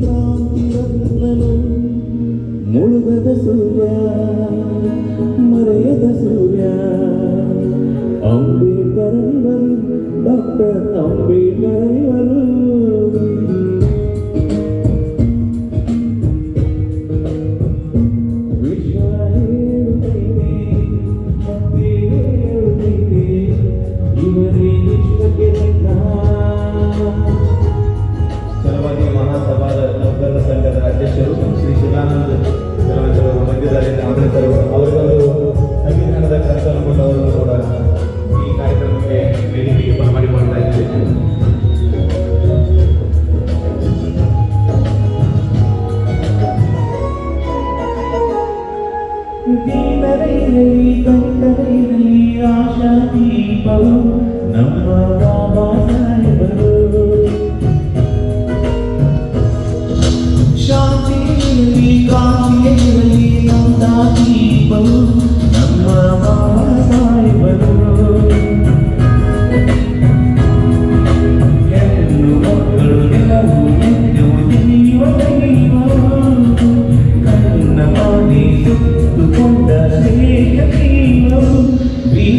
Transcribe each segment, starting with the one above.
தான் பிறந்தனும் முழுவத சூர்யா மறையத சூர்யா அம்பேத்கர் வரும் டாக்டர் அம்பேத்கர் வரும் ದೀನರೈರಲಿ ಕನಿಕರೈರಲಿ ಆಶಾ ದೀಪವು ನಮ್ಮ ಬಾಬಾ ಸಾಹೇಬರು ಶಾಂತಿಯಲ್ಲಿ ಕಾಂತಿಯಲ್ಲಿ ನಂದ ದೀಪವು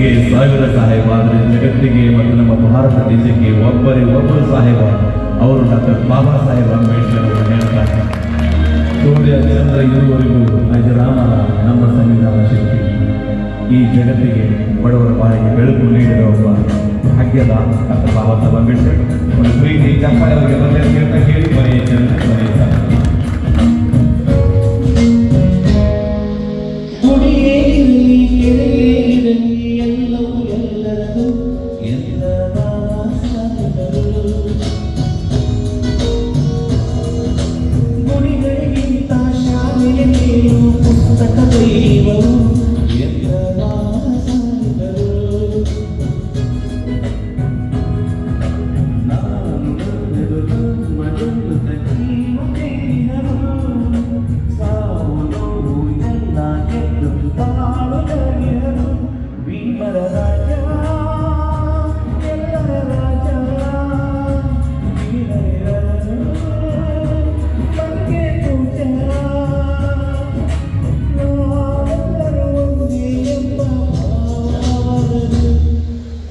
ಸಿಟಿಗೆ ಸಾವಿರ ಸಾಹೇಬ ಆದರೆ ಜಗತ್ತಿಗೆ ಮತ್ತು ನಮ್ಮ ಭಾರತ ದೇಶಕ್ಕೆ ಒಬ್ಬರೇ ಒಬ್ಬರು ಸಾಹೇಬ. ಅವರು ಡಾಕ್ಟರ್ ಬಾಬಾ ಸಾಹೇಬ್ ಅಂಬೇಡ್ಕರ್ ಅವರು ಹೇಳ್ತಾರೆ. ಸೂರ್ಯ, ಚಂದ್ರ ಇರುವವರೆಗೂ ಅಜರಾಮ ನಮ್ಮ ಸಂವಿಧಾನ ಶಕ್ತಿ. ಈ ಜಗತ್ತಿಗೆ ಬಡವರ ಬಾಯಿಗೆ ಬೆಳಕು ನೀಡಿದ ಒಬ್ಬ ಭಾಗ್ಯದ ಡಾಕ್ಟರ್ ಬಾಬಾ ಸಾಹೇಬ್ ಅಂಬೇಡ್ಕರ್. ಒಂದು ಪ್ರೀತಿ, ಚಪ್ಪಾಳೆ ಅವರಿಗೆ ಕೇಳಿ ಬರೆಯ ಚಂದ್ರ ಬರೆಯುತ್ತಾರೆ you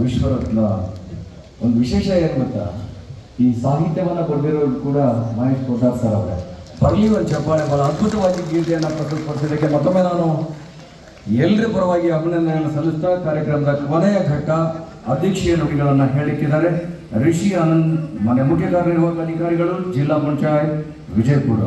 ವಿಶ್ವರತ್ನ, ಒಂದು ವಿಶೇಷ ಏನು ಗೊತ್ತಾ? ಈ ಸಾಹಿತ್ಯವನ್ನು ಕೊಟ್ಟಿರೋರು ಕೂಡ ಮಹೇಶ್ ಕೊಟ್ಟಾರ್ ಸರ್ ಅವರೇ. ಬರಲಿ ಒಂದು ಚಪ್ಪಾಳೆ ಬಹಳ ಅದ್ಭುತವಾಗಿ ಗೀತೆಯನ್ನು ಪ್ರಸ್ತುತಪಡಿಸಿದ್ದಕ್ಕೆ ಮತ್ತೊಮ್ಮೆ ನಾನು ಎಲ್ಲರ ಪರವಾಗಿ ಅಭಿನಂದನೆಯನ್ನು ಸಲ್ಲಿಸ್ತಾ ಕಾರ್ಯಕ್ರಮದ ಕೊನೆಯ ಘಟ್ಟ ಅಧ್ಯಕ್ಷೀಯ ನುಡಿಗಳನ್ನು ಹೇಳಿಕ್ಕಿದ್ದಾರೆ. ರಿಷಿ ಆನಂದ್ ಮನೆ ಮುಖ್ಯ ಕಾರ್ಯನಿರ್ವಾಹಕ ಅಧಿಕಾರಿಗಳು, ಜಿಲ್ಲಾ ಪಂಚಾಯತ್, ವಿಜಯಪುರ.